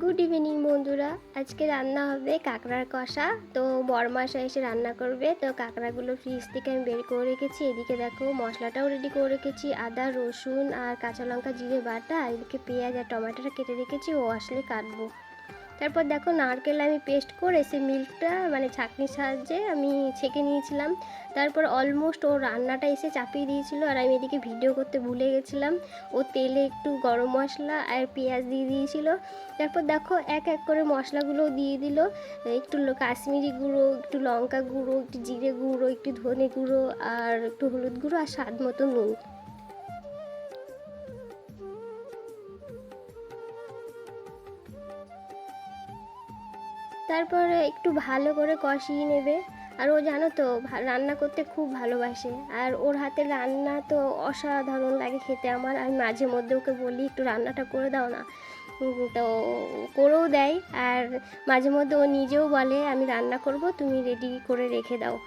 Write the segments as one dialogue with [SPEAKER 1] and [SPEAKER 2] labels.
[SPEAKER 1] Good evening বন্ধুরা। আজকে রান্না হবে কাঁকড়ার কষা। তো বরমাসা এসে রান্না করবে। তো কাঁকড়াগুলো ফ্রিজ থেকে আমি বের করে রেখেছি। এদিকে দেখো, মশলাটাও রেডি করে রেখেছি। আদা, রসুন আর কাঁচা লঙ্কা, জিরে, বাটা এদিকে পেঁয়াজ আর টমেটোটা কেটে রেখেছি। ও আসলে কাটবো। তারপর দেখো নারকেল আমি পেস্ট করে সে মিল্কটা মানে ছাঁকনির সাহায্যে আমি ছেঁকে নিয়েছিলাম। তারপর অলমোস্ট ও রান্নাটা এসে চাপিয়ে দিয়েছিল আর আমি এদিকে ভিডিও করতে ভুলে গেছিলাম। ও তেলে একটু গরম মশলা আর পেঁয়াজ দিয়ে দিয়েছিল। তারপর দেখো এক এক করে মশলাগুলো দিয়ে দিল। একটু কাশ্মীরি গুঁড়ো, একটু লঙ্কা গুঁড়ো, একটু জিরে গুঁড়ো, একটু ধনে গুঁড়ো আর একটু হলুদ গুঁড়ো আর স্বাদ মতো নুন। তারপরে একটু ভালো করে কষিয়ে নেবে। আর ও জানো তো রান্না করতে খুব ভালোবাসে। আর ওর হাতে রান্না তো অসাধারণ লাগে খেতে আমার। আমি মাঝে মধ্যে ওকে বলি, একটু রান্নাটা করে দাও না। তো করেও দেয়। আর মাঝে মধ্যে ও নিজেও বলে, আমি রান্না করব, তুমি রেডি করে রেখে দাও।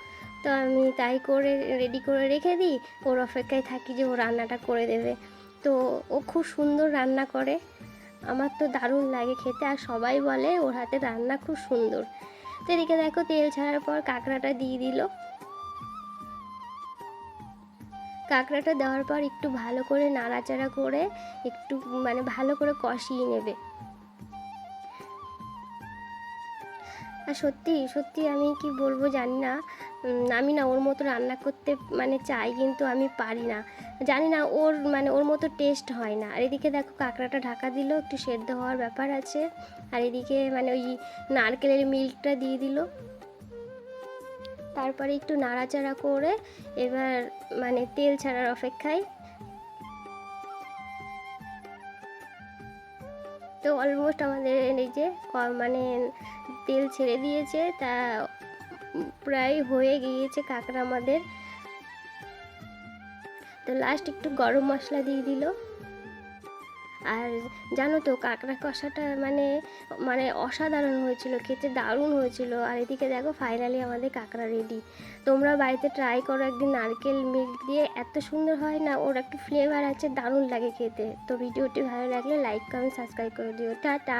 [SPEAKER 1] তো আমি তাই করে রেডি করে রেখে দিই। ওর অপেক্ষায় থাকি যে ও রান্নাটা করে দেবে। তো ও খুব সুন্দর রান্না করে। আমার তো দারুণ লাগে খেতে, আর সবাই বলে ওর হাতে রান্না খুব সুন্দর। তো এদিকে দেখো তেল ছাড়ার পর কাঁকড়াটা দিয়ে দিল। কাঁকড়াটা দেওয়ার পর একটু ভালো করে নাড়াচাড়া করে একটু মানে ভালো করে কষিয়ে নেবে। আর সত্যি সত্যি আমি কি বলব জানি না। আমি না ওর মতো রান্না করতে মানে চাই কিন্তু আমি পারি না। জানি না ওর মানে ওর মতো টেস্ট হয় না। আর এদিকে দেখো কাঁকড়াটা ঢাকা দিল, একটু সেদ্ধ হওয়ার ব্যাপার আছে। আর এদিকে মানে ওই নারকেলের মিল্কটা দিয়ে দিল। তারপরে একটু নাড়াচাড়া করে এবার মানে তেল ছাড়ার অপেক্ষায় তো অলমোস্ট আমাদের এই যে মানে তেল ছেড়ে দিয়েছে, তা প্রায় হয়ে গিয়েছে কাঁকড়া আমাদের। তো লাস্ট একটু গরম মশলা দিয়ে দিল। আর জানো তো, কাঁকড়া কষাটা মানে মানে অসাধারণ হয়েছিল, খেতে দারুণ হয়েছিল। আর এদিকে দেখো ফাইনালি আমাদের কাঁকড়া রেডি তোমরা বাড়িতে ট্রাই করো একদিন নারকেল মিল্ক দিয়ে, এত সুন্দর হয় না, ওর একটু ফ্লেভার আছে, দারুণ লাগে খেতে। তো ভিডিওটি ভালো লাগলে লাইক কমেন্ট সাবস্ক্রাইব করে দিও। টাটা!